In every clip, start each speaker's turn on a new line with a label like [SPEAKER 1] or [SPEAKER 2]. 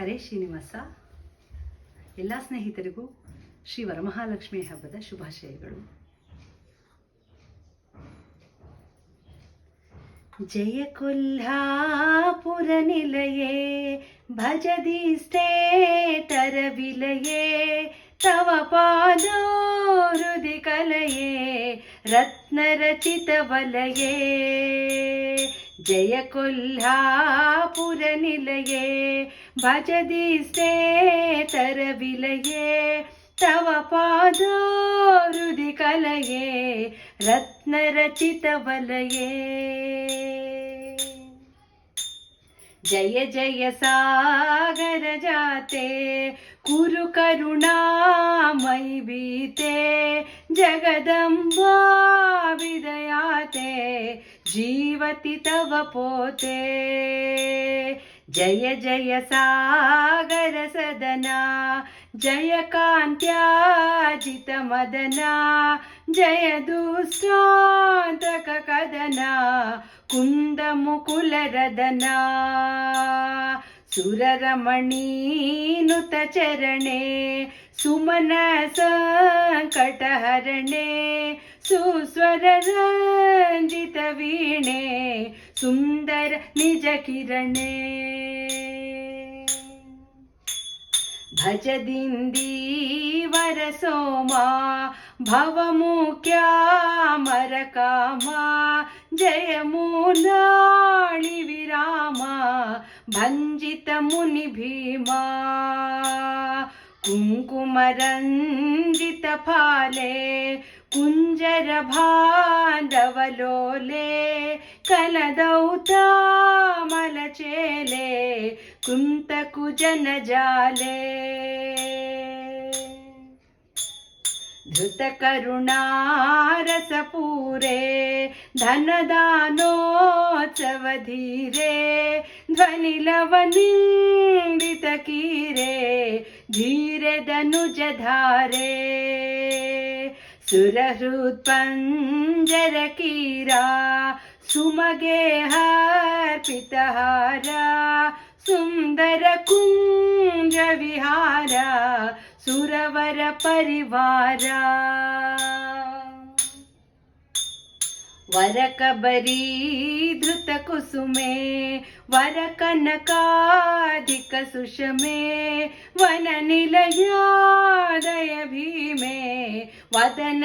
[SPEAKER 1] ಹರೇ ಶ್ರೀನಿವಾಸ. ಎಲ್ಲ ಸ್ನೇಹಿತರಿಗೂ ಶ್ರೀ ವರಮಹಾಲಕ್ಷ್ಮಿ ಹಬ್ಬದ ಶುಭಾಶಯಗಳು. ಜಯ ಕೊಲ್ಹಾಪುರ ನಿಲಯೇ ಭಜದೀಸ್ತೇ ತರವಿಲಯೇ, ತವ ಪಾದೋ ಕಲಯೇ, ರತ್ನರಚಿತ ವಲಯೇ. जय कोल्हापुरनिलये तर तरविलये तव पादो हृदि कलये रत्नरचितवलये। जय जय सागर जाते, कुरु मई बीते, जगदम्बा विदयाते ಜಗದಂಬಾ ವಿದಯಾತೆ ಜೀವತಿ ತವ ಪೋತೆ. ಜಯ ಜಯ ಸಾಗರ ಸದನ. ಜಯ ಕಾಂತ್ಯಾಜಿತ ಮದನ. ಜಯ ದುಷ್ಟಾಂತಕ ಕದನ. ಕುಂದ ಮುಕುಲ ರದನ. ಸುರರಮಣೀನುತ ಚರಣೆ ಸುಮನ ಸಂಕಟ ಹರಣೆ ಸುಸ್ವರ ರಂಜಿತ ವೀಣೆ ಸುಂದರ ನಿಜ ಕಿರಣೆ ಭಜದಿಂದೀವರ ಸೋಮ ಭವಮುಖ್ಯಾಮರ ಕಾಮ ಜಯ ಮೂಲಾಳಿ ವಿರಾಮ ಭಂಜಿತ ಮುನಿ ಭೀಮ कुङ्कुमरञ्जितफाले कुञ्जरभाण्डवलोले कलदौतामलचेले कुन्तकुजनजाले धृतकरुणारसपूरे धनदानोत्सवधीरे ध्वनिलवनिन्दितकीरे धीरदनुज धारे सुरहृत्पञ्जरकीरा सुमगे हपितहारा सुन्दर कुञ्जविहारा सुरवर परिवारा। वरकबरीधृतकुसुमे वरकनकाधिकसुषमे वननिलयादय भीमे वदनविजितसोमे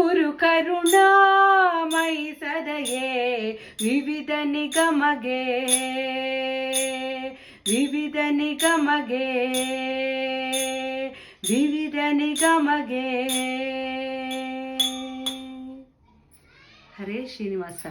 [SPEAKER 1] ಕುರು ಕರುಣಾಮಯಿ ಸದಯೇ ವಿವಿಧ ನಿಗಮಗೆ ವಿವಿಧ ನಿಗಮಗೆ ವಿವಿಧ ನಿಗಮಗೆ. ಹರೇ ಶ್ರೀನಿವಾಸ.